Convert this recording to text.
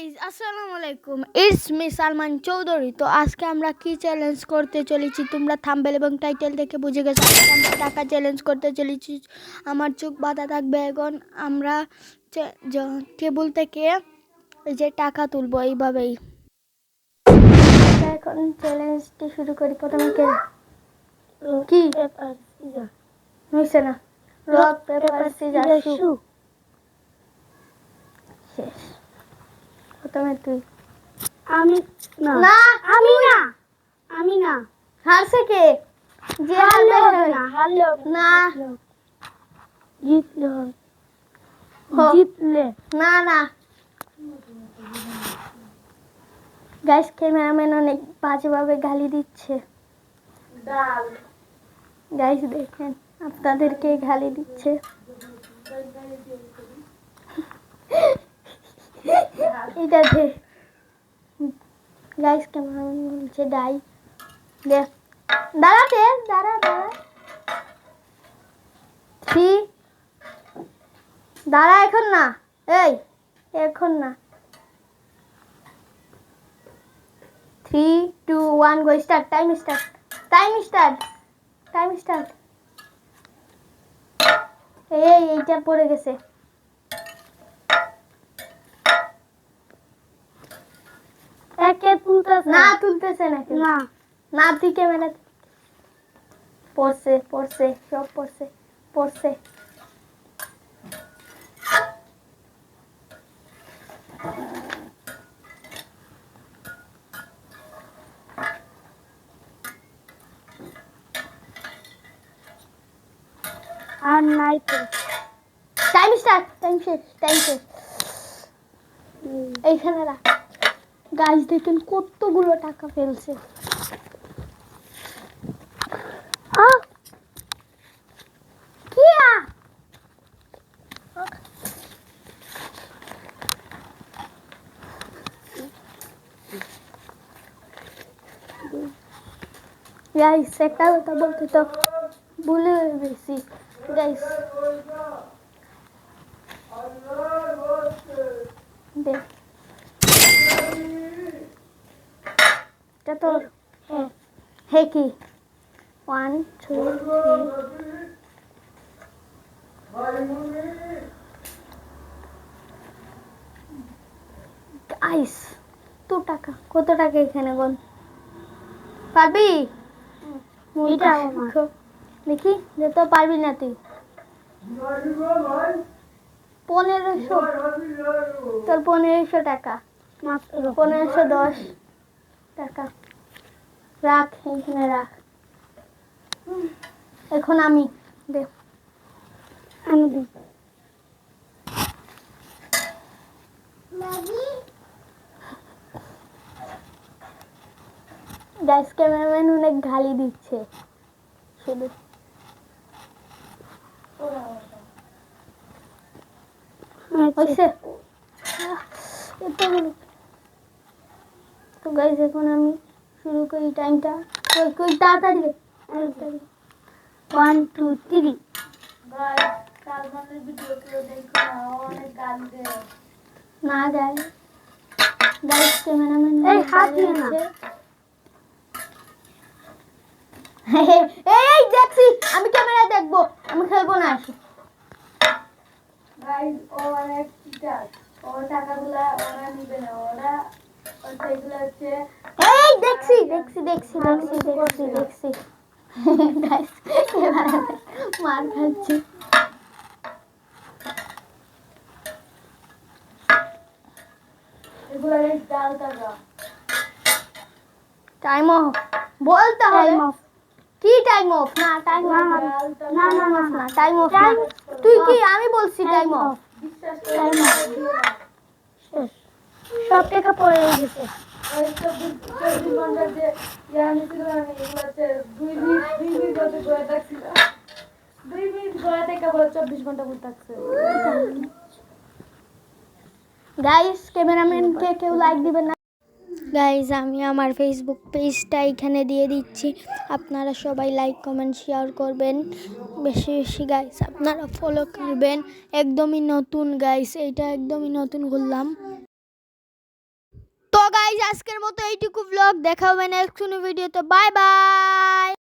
Guys আসসালামু আলাইকুম। It's me Salman Chowdhury তো আজকে আমরা কি চ্যালেঞ্জ করতে চলেছি? তোমরা থাম্বেল এবং টাইটেল দেখে বুঝে গেছো। আমরা টাকা চ্যালেঞ্জ করতে চলেছি। আমার চোখ বাঁধা থাকবে এখন। আমরা টেবিল থেকে যে টাকা তুলবো এইভাবেই। এখন চ্যালেঞ্জটি শুরু করি। প্রথমে কে? কি? হয়েছে না। রক পেপার সিজার শু শেষ। প্রথমে তুই। আমি না। না আমি না। আমি না। হারছে কে যে হারলে না হারলে না। জিতলে। জিতলে। না না। গ্যাস ক্যামেরাম্যান অনেক বাজেভাবে গালি দিচ্ছে। গাইস দেখেন আপনাদেরকে গালি দিচ্ছে। এটা দে। গাইস ক্যামেরাম্যান বলছে ডাই দে দাঁড়াতে দাঁড়া দাঁড়া। থ্রি দাঁড়া এখন না। এই, এখন না। Three two one go start time start time start time start এই, এইটা পড়ে গেছে। তুলতেছে না তুলতেছে নাকি না না তুই ক্যামেরা পড়ছে পড়ছে সব পড়ছে পড়ছে আর নাই তো টাইম স্টার্ট টাইম শেষ টাইম শেষ এইখানে রাখ গাছ দেখেন কতগুলো টাকা ফেলছে। গাইস একটা কথা বলতে তো ভুলে গেছি। গাইস দেখ। তোর হে কি? ওয়ান টু আইস তো টাকা। কত টাকা এখানে বল? পারবি? এটা। দেখি যে তো পারবি না তুই। পনেরোশো। তোর পনেরোশো টাকা। পনেরোশো দশ টাকা। রাখ এখানে রাখ। এখন আমি দেখ আমি গ্যাস ক্যামেরাম্যান অনেক গালি দিচ্ছে। শুধু। তো গাইস এখন আমি শুরু করি টাইমটা। কই তাড়াতাড়ি ওয়ান টু থ্রি না যায় গাইস ক্যামেরাম্যান এই, হাত না। এই দেখছি। আমি ক্যামেরা দেখব। আমি খেলব না আসি। গাইস ও অনেক চিটার ও টাকাগুলা ওরা নিবে না। ওরা সেগুলো হচ্ছে এই দেখছি দেখছি দেখছি দেখছি দেখছি দেখছি। গাইস মার খাচ্ছি। টাইম অফ বলতে হবে কি টাইম অফ না টাইম না, অফ না, না, না, না। টাইম অফ না। তুই কি আমি বলছি টাইম অফ বিশ্বাস সব টাকা পড়ে গেছে। চব্বিশ ঘণ্টা গাইস গাইস আমি আমার ফেসবুক পেজটা এখানে দিয়ে দিচ্ছি। আপনারা সবাই লাইক কমেন্ট শেয়ার করবেন। বেশি বেশি গাইস আপনারা ফলো করবেন। একদমই নতুন গাইস এইটা একদমই নতুন করলাম। গাইজ আজকের মতো এইটুকু ব্লগ দেখা হবে নেক্সট কোনো ভিডিওতে বাই বাই